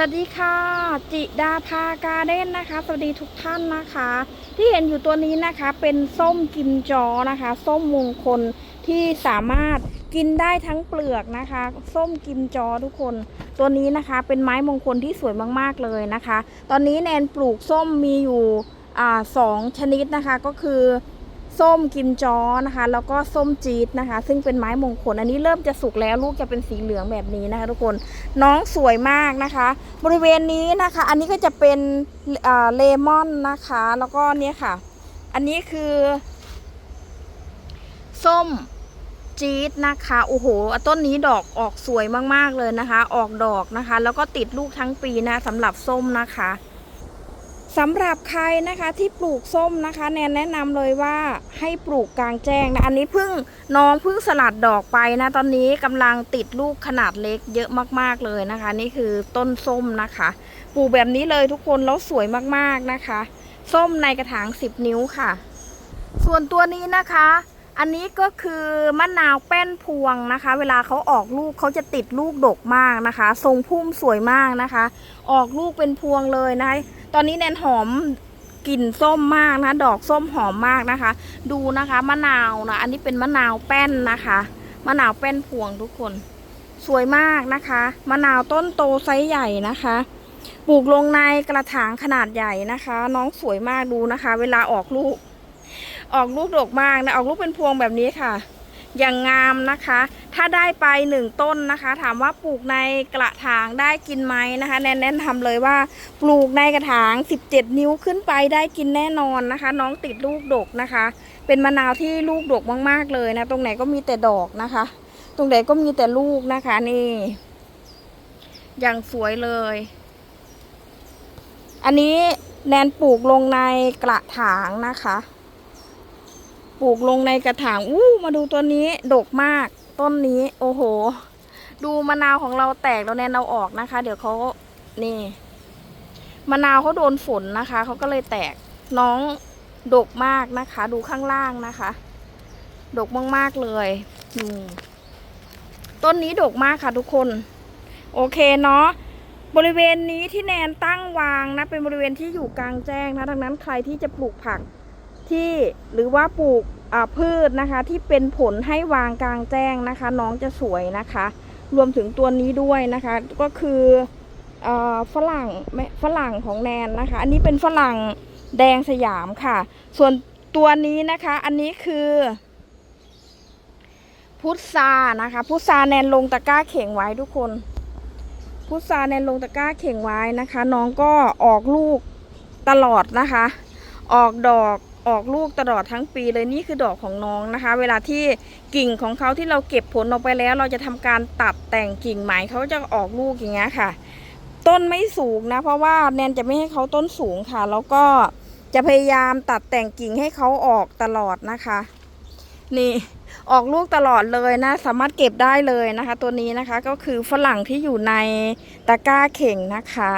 สวัสดีค่ะ จิดาภาการเด้นนะคะ สวัสดีทุกท่านนะคะ ที่เห็นอยู่ตัวนี้นะคะเป็นส้มกิมจอนะคะ ส้มมงคลที่สามารถกินได้ทั้งเปลือกนะคะ ส้มกิมจอทุกคน ตัวนี้นะคะเป็นไม้มงคลที่สวยมากๆเลยนะคะ ตอนนี้แนนปลูกส้มมีอยู่อสองชนิดนะคะก็คือ ส้มกิมจอนะคะ แล้วก็ส้มจี๊ดนะคะ ซึ่งเป็นไม้มงคล อันนี้เริ่มจะสุกแล้วลูกจะเป็นสีเหลืองแบบนี้นะคะ ทุกคนน้องสวยมากนะคะ บริเวณนี้นะคะ อันนี้ก็จะเป็นอ่าเลมอนนะคะ แล้วก็เนี่ยค่ะ อันนี้คือ ส้มจี๊ดนะคะโอ้โหต้นนี้ดอกออกสวยมากๆเลยนะคะ ออกดอกนะคะ แล้วก็ติดลูกทั้งปีนะสำหรับส้มนะคะ สำหรับใครนะคะที่ปลูกส้มนะคะ แนนแนะนำเลยว่าให้ปลูกกลางแจ้งนะอันนี้เพิ่งน้องเพิ่งสลัดดอกไปนะตอนนี้กำลังติดลูกขนาดเล็กเยอะมากๆเลยนะคะ นี่คือต้นส้มนะคะ ปลูกแบบนี้เลยทุกคนแล้วสวยมากๆนะคะ ส้มในกระถาง 10 นิ้วค่ะ ส่วนตัวนี้นะคะ อันนี้ก็คือมะนาวแป้นพวงนะคะ เวลาเขาออกลูกเขาจะติดลูกดกมากนะคะ ทรงพุ่มสวยมากนะคะ ออกลูกเป็นพวงเลยนะคะ ตอนนี้แนนหอมกลิ่นส้มมากนะ ดอกส้มหอมมากนะคะ ดูนะคะมะนาวนะ อันนี้เป็นมะนาวแป้นนะคะ มะนาวแป้นพวงทุกคน สวยมากนะคะ มะนาวต้นโตไซส์ใหญ่นะคะ ปลูกลงในกระถางขนาดใหญ่นะคะ น้องสวยมากดูนะคะ เวลาออกลูก ออกลูกดกมากนะออกลูกเป็นพวงแบบนี้ค่ะ อย่างงามนะคะ ถ้าได้ไปหนึ่งต้นนะคะ ถามว่าปลูกในกระถางได้กินไหมนะคะ แนนแนะนำเลยว่าปลูกในกระถาง 17 นิ้วขึ้นไปได้กินแน่นอนนะคะ น้องติดลูกดกนะคะ เป็นมะนาวที่ลูกดกมากๆเลยนะ ตรงไหนก็มีแต่ดอกนะคะ ตรงไหนก็มีแต่ลูกนะคะนี่ อย่างสวยเลย อันนี้แนนปลูกลงในกระถางนะคะ ปลูกลงในกระถางอู้มาดูตัวนี้ดกมาก ต้นนี้ โอ้โห ดูมะนาวของเราแตกแล้วแนนเอาออกนะคะ เดี๋ยวเขานี่มะนาวเขาโดนฝนนะคะเขาก็เลยแตกน้องดกมากนะคะ ดูข้างล่างนะคะ ดกมากๆเลยต้นนี้ดกมากค่ะทุกคน โอเคเนาะบริเวณนี้ที่แนนตั้งวางนะเป็นบริเวณที่อยู่กลางแจ้งนะดังนั้นใครที่จะปลูกผัก ที่หรือว่าปลูกพืชนะคะที่เป็นผลให้วางกลางแจ้งนะคะ น้องจะสวยนะคะ รวมถึงตัวนี้ด้วยนะคะ ก็คือฝรั่งฝรั่งของแนนนะคะ อันนี้เป็นฝรั่งแดงสยามค่ะ ส่วนตัวนี้นะคะอันนี้คือพุทรานะคะพุทราแนนลงตะกร้าเข่งไว้ทุกคน พุทราแนนลงตะกร้าเข่งไว้นะคะ น้องก็ออกลูกตลอดนะคะ ออกดอก ออกลูกตลอดทั้งปีเลยนี่คือดอกของน้องนะคะ เวลาที่กิ่งของเขาที่เราเก็บผลออกไปแล้ว เราจะทำการตัดแต่งกิ่งใหม่เขาจะออกลูกอย่างเงี้ยค่ะ ต้นไม่สูงนะ เพราะว่าแนนจะไม่ให้เขาต้นสูงค่ะ แล้วก็จะพยายามตัดแต่งกิ่งให้เขาออกตลอดนะคะ นี่ออกลูกตลอดเลยนะ สามารถเก็บได้เลยนะคะ ตัวนี้นะคะก็คือฝรั่งที่อยู่ในตะกร้าเข่งนะคะ